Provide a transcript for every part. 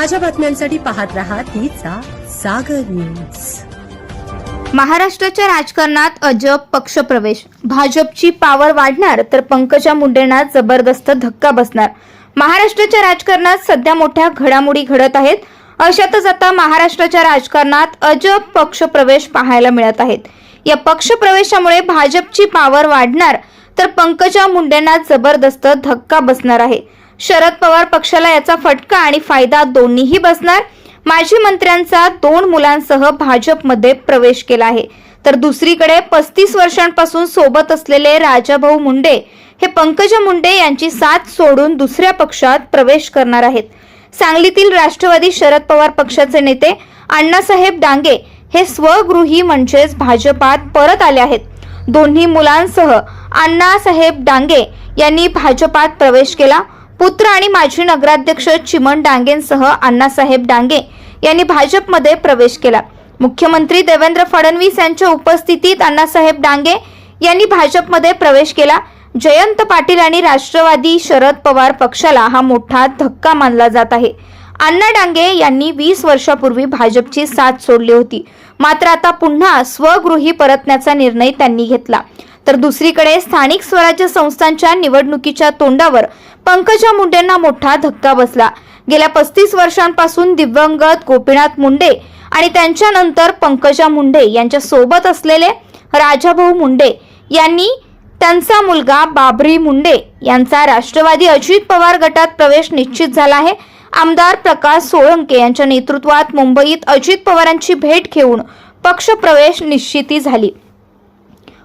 ताज्या बातम्यांसाठी पाहत राहा तिचा सागर न्यूज. महाराष्ट्राच्या राजकारणात अजब पक्षप्रवेश. भाजपची पावर वाढणार तर पंकजा मुंडेंना जबरदस्त धक्का बसणार. महाराष्ट्राच्या राजकारणात सध्या मोठ्या घडामोडी घडत आहेत. अशातच आता महाराष्ट्राच्या राजकारणात अजब पक्षप्रवेश पाहायला मिळत आहेत. या पक्षप्रवेशामुळे भाजपची पावर वाढणार तर पंकजा मुंडेंना जबरदस्त धक्का बसणार आहे. शरद पवार पक्षाला याचा फटका आणि फायदा दोन्हीही बसणार. माजी मंत्र्यांचा दोन मुलांसह भाजपमध्ये प्रवेश केला आहे. तर दुसरीकडे पस्तीस वर्षांपासून सोबत असलेले राजाभाऊ मुंडे हे पंकजा मुंडे यांची साथ सोडून दुसऱ्या पक्षात प्रवेश करणार आहेत. सांगलीतील राष्ट्रवादी शरद पवार पक्षाचे नेते अण्णासाहेब डांगे हे स्वगृही म्हणजेच भाजपात परत आले आहेत. दोन्ही मुलांसह अण्णासाहेब डांगे यांनी भाजपात प्रवेश केला. पुत्र आणि माजी नगराध्यक्ष चिमण डांगेंसह अण्णासाहेब डांगे यांनी भाजपमध्ये प्रवेश केला. मुख्यमंत्री देवेंद्र फडणवीस यांच्या उपस्थितीत अण्णासाहेब डांगे यांनी भाजपमध्ये प्रवेश केला. जयंत पाटील आणि राष्ट्रवादी शरद पवार पक्षाला हा मोठा धक्का मानला जात आहे. अण्णा डांगे यांनी वीस वर्षापूर्वी भाजपची साथ सोडली होती. मात्र आता पुन्हा स्वगृही परतण्याचा निर्णय त्यांनी घेतला. तर दुसरीकडे स्थानिक स्वराज्य संस्थांच्या निवडणुकीच्या तोंडावर पंकजा मुंडेंना मोठा धक्का बसला. गेल्या पस्तीस वर्षांपासून दिवंगत गोपीनाथ मुंडे आणि त्यांच्यानंतर पंकजा मुंडे यांच्या सोबत असलेले राजाभाऊ मुंडे यांनी त्यांचा मुलगा बाबरी मुंडे यांचा राष्ट्रवादी अजित पवार गटात प्रवेश निश्चित झाला आहे. आमदार प्रकाश सोळंके यांच्या नेतृत्वात मुंबईत अजित पवारांची भेट घेऊन पक्षप्रवेश निश्चिती झाली.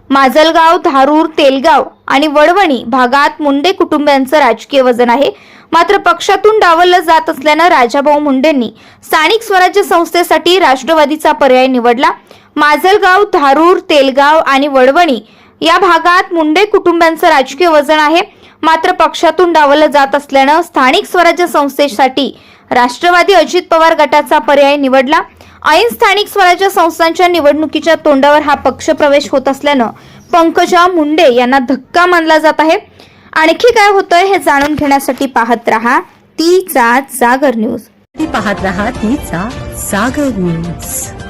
माजलगाव धारूर तेलगाव आणि वडवणी भागात मुंडे कुटुंबियांचं राजकीय वजन आहे. मात्र पक्षातून डावललं जात असल्यानं राजाभाऊ मुंडेंनी स्थानिक स्वराज्य संस्थेसाठी राष्ट्रवादीचा पर्याय निवडला. माजलगाव धारूर तेलगाव आणि वडवणी या भागात मुंडे कुटुंबियांचं राजकीय वजन आहे. मात्र पक्षातून डावललं जात असल्यानं स्थानिक स्वराज्य संस्थेसाठी राष्ट्रवादी अजित पवार गटाचा पर्याय निवडला. ऐन स्थानिक स्वराज्य संस्थांच्या निवडणुकीच्या तोंडावर हा पक्षप्रवेश होत असल्यानं पंकजा मुंडे यांना धक्का मानला जात आहे. आणखी काय होतंय हे जाणून घेण्यासाठी पाहत रहा. तीचा जागर न्यूज. पाहत रहा तीचा सागर न्यूज.